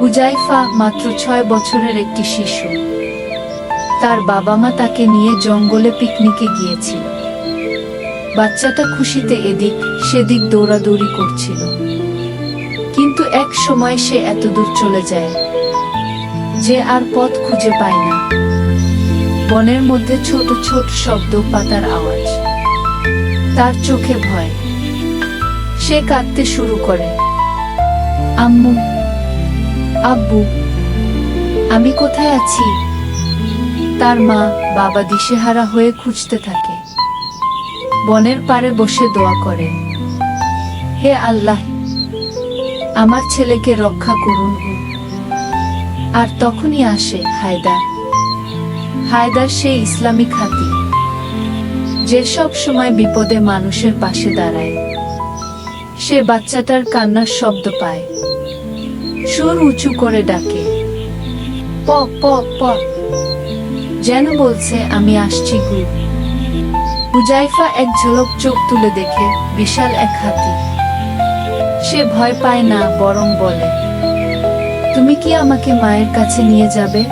হুজাইফা মাত্র ছয় বছরের একটি শিশু। তার বাবা মা তাকে নিয়ে জঙ্গলে পিকনিকে গিয়েছিল। বাচ্চাটা খুশিতে এদিক সেদিক দৌড়াদৌড়ি করছিল। কিন্তু এক সময় সে এত দূর চলে যায় যে আর পথ খুঁজে পায় না। বনের মধ্যে ছোট ছোট শব্দ, পাতার আওয়াজ। তার চোখে ভয়। সে কাঁদতে শুরু করে। আম্মু আব্বু, আমি কোথায় আছি? তার মা বাবা দিশেহারা হয়ে খুঁজতে থাকে। বনের পাড়ে বসে দোয়া করে, হে আল্লাহ, আমার ছেলেকে রক্ষা করুন আর তখনই আসে হায়দার। হায়দার সেই ইসলামিক হাতি যে সব সময় বিপদে মানুষের পাশে দাঁড়ায়। সে বাচ্চাটার কান্নার শব্দ পায়। সুর উঁচু করে ডাকে। প প প। যেন বলছে, আমি আসছি গু। হুজাইফা এক ঝলক চোখ তুলে দেখে, বিশাল এক হাতি। সে ভয় পায় না, বরং বলে, তুমি কি আমাকে মায়ের কাছে নিয়ে যাবে?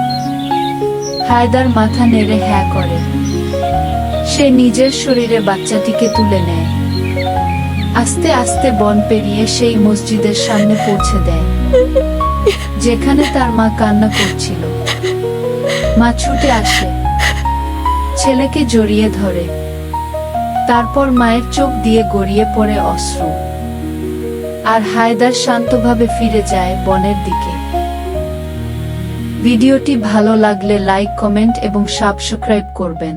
হায়দার মাথা নেড়ে হ্যাঁ করে। সে নিজের শরীরে বাচ্চাটিকে তুলে নেয়। আস্তে আস্তে বন পেরিয়ে সেই মসজিদের সামনে পৌঁছে দেয়, যেখানে তার মা কান্না করছিল। মা ছুটে আসে, ছেলেকে জড়িয়ে ধরে। তারপর মায়ের চোখ দিয়ে গড়িয়ে পড়ে অশ্রু। আর হায়দার শান্তভাবে ফিরে যায় বনের দিকে। ভিডিওটি ভালো লাগলে লাইক, কমেন্ট এবং সাবস্ক্রাইব করবেন।